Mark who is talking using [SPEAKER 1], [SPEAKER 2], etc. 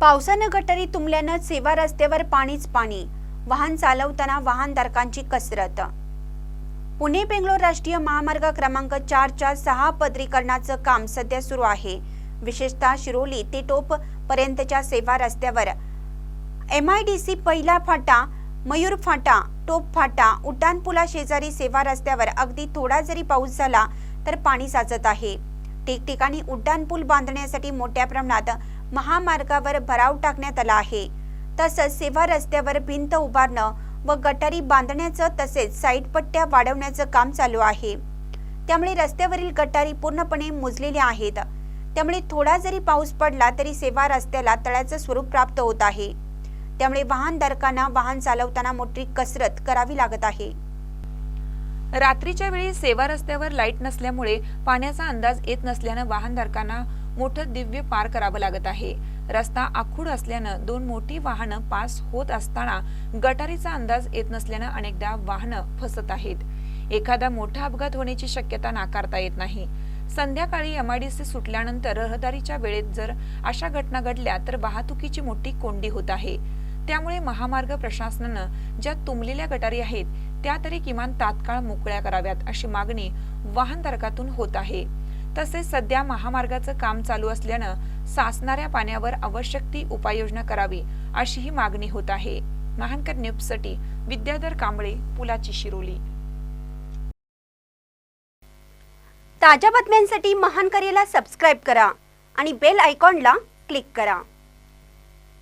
[SPEAKER 1] पावसानं गटारी तुंबल्यानं सेवा रस्त्यावर पाणीच पाणी वाहन चालवताना वाहनधारकांची कसरत. पुणे बेंगलोर राष्ट्रीय महामार्ग क्रमांक चारच्या सहा पदरीकरणाचं काम सध्या सुरू आहे. विशेषतः शिरोली ते टोप पर्यंतच्या सेवा रस्त्यावर. एम आय डी सी पहिला फाटा मयूर फाटा टोप फाटा उड्डाणपुला शेजारी सेवा रस्त्यावर अगदी थोडा जरी पाऊस झाला तर पाणी साचत आहे. ठिकठिकाणी उड्डाणपूल बांधण्यासाठी मोठ्या प्रमाणात महामार्गावर भराव टाकण्यात आला आहे. तसंच सेवा रस्त्यावर भिंत उभारणं व गटारी बांधण्याचं तसेच साईड पट्ट्या वाढवण्याचं काम चालू आहे. त्यामुळे रस्त्यावरील गटारी पूर्णपणे मुजलेल्या आहेत. त्यामुळे थोडा जरी पाऊस पडला तरी सेवा रस्त्याला तळ्याचं स्वरूप प्राप्त होत आहे. त्यामुळे वाहनधारकांना वाहन चालवताना मोठी कसरत करावी लागत आहे.
[SPEAKER 2] रात्रीच्या वेळी सेवा रस्त्यावर लाइट नसल्यामुळे पाण्याचा अंदाज येत नसल्यानं वाहनधारकांना मोठं दिव्य पार करावं लागत आहे. रस्ता आखूड असल्यानं दोन मोठी वाहनं पास होत असताना गटारीचा अंदाज येत नसल्यानं अनेकदा वाहनं फसत आहेत. एखादा मोठा अपघात होण्याची शक्यता नाकारता येत नाही. संध्याकाळी एमआयडीसी सुटल्यानंतर रहदारीच्या वेळेत जर अशा घटना घडल्या तर वाहतुकीची मोठी कोंडी होत आहे. त्यामुळे महामार्ग प्रशासनानं ज्या तुंबलेल्या गटारी आहेत त्या तरी किमान तात्काळ मोकळ्या कराव्यात अशी मागणी वाहनधारकातून होत आहे. तसेच सध्या महामार्गाचं काम चालू असल्यानं साचणाऱ्या पाण्यावर आवश्यक ती उपाययोजना करावी अशीही मागणी होत आहे. महानकर न्यूजसाठी विद्याधर कांबळे पुलाची शिरोली.
[SPEAKER 1] ताज्या बातम्यांसाठी महानकरेला सबस्क्राईब करा आणि बेल आयकॉनला क्लिक करा.